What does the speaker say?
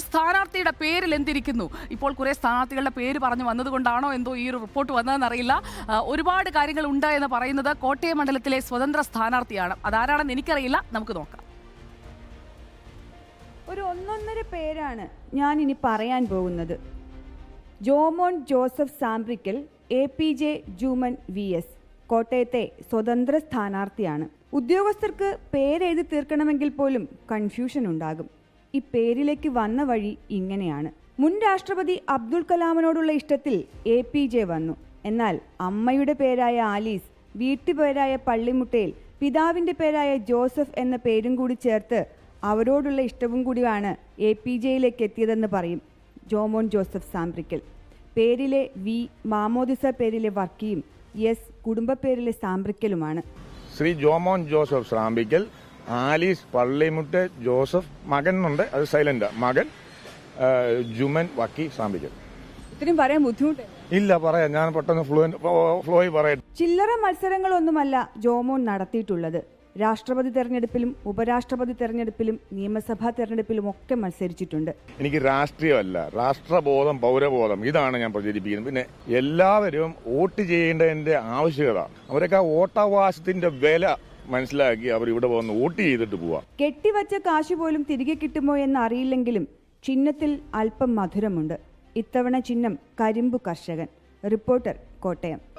ഒരു സ്ഥാനാർത്ഥിയുടെ പേരിൽ എന്തിരിക്കുന്നു? ഇപ്പോൾ കുറേ സ്ഥാനാർത്ഥികളുടെ പേര് പറഞ്ഞു വന്നതുകൊണ്ടാണോ എന്തോ ഈ ഒരു റിപ്പോർട്ട് വന്നതെന്നറിയില്ല. ഒരുപാട് കാര്യങ്ങൾ ഉണ്ട് എന്ന് പറയുന്നത് കോട്ടയം മണ്ഡലത്തിലെ സ്വതന്ത്ര സ്ഥാനാർത്ഥിയാണ്. അതാരാണെന്ന് എനിക്കറിയില്ല. നമുക്ക് നോക്കാം. ഒരു ഒന്നൊന്നര പേരാണ് ഞാൻ ഇനി പറയാൻ പോകുന്നത്. Jomon Joseph Sambrikkal A P J ജൂമൻ V S കോട്ടയത്തെ സ്വതന്ത്ര സ്ഥാനാർത്ഥിയാണ്. ഉദ്യോഗസ്ഥർക്ക് പേരെഴുതി തീർക്കണമെങ്കിൽ പോലും കൺഫ്യൂഷൻ ഉണ്ടാകും. ഈ പേരിലേക്ക് വന്ന വഴി ഇങ്ങനെയാണ്. മുൻ രാഷ്ട്രപതി അബ്ദുൾ കലാമിനോടുള്ള ഇഷ്ടത്തിൽ എ പി ജെ വന്നു. എന്നാൽ അമ്മയുടെ പേരായ ആലീസ് വീട്ടുപേരായ പള്ളിമുട്ടയിൽ പിതാവിന്റെ പേരായ ജോസഫ് എന്ന പേരും കൂടി ചേർത്ത് അവരോടുള്ള ഇഷ്ടവും കൂടിയാണ് എ പി ജെയിലേക്ക് എത്തിയതെന്ന് പറയും ജോമോൻ ജോസഫ് സാംബ്രിക്കൽ. പേരിലെ വി മാമോദിസ പേരിലെ വർക്കിയും എസ് കുടുംബ പേരിലെ ശ്രീ ജോമോൻ ജോസഫ് ശ്രാമ്പിക്കൽ ആലീസ് പള്ളിമുട്ട് ജോസഫ് മകൻ ഉണ്ട്. അത് സൈലന്റ്. മകൻ ജുമൻ വക്കി ശ്രാമ്പിക്കൽ ഇത്രയും പറയാൻ ബുദ്ധിമുട്ട്? ഇല്ല പറയാം. ഞാൻ പെട്ടെന്ന് ഫ്ലോ ഫ്ലോയി പറയാം. ചില്ലറ മത്സരങ്ങളൊന്നുമല്ല ജോമോൻ നടത്തിയിട്ടുള്ളത്. രാഷ്ട്രപതി തെരഞ്ഞെടുപ്പിലും ഉപരാഷ്ട്രപതി തെരഞ്ഞെടുപ്പിലും നിയമസഭാ തെരഞ്ഞെടുപ്പിലും ഒക്കെ മത്സരിച്ചിട്ടുണ്ട്. എനിക്ക് രാഷ്ട്രീയമല്ല. രാഷ്ട്രബോധം പൗരബോധം. ഇതാണ് ഞാൻ പ്രചരിപ്പിക്കുന്നത്. പിന്നെ എല്ലാവരും വോട്ട് ചെയ്യേണ്ടതിന്റെ ആവശ്യകത. അവരൊക്കെ വോട്ടവകാശത്തിന്റെ വില മനസ്സിലാക്കി അവർ ഇവിടെ വന്ന് വോട്ട് ചെയ്തിട്ട് പോവാം. കെട്ടിവച്ച കാശ് പോലും തിരികെ കിട്ടുമോ എന്ന് അറിയില്ലെങ്കിലും ചിഹ്നത്തിൽ അല്പം മധുരമുണ്ട്. ഇത്തവണ ചിഹ്നം കരിമ്പു കർഷകൻ. റിപ്പോർട്ടർ കോട്ടയം.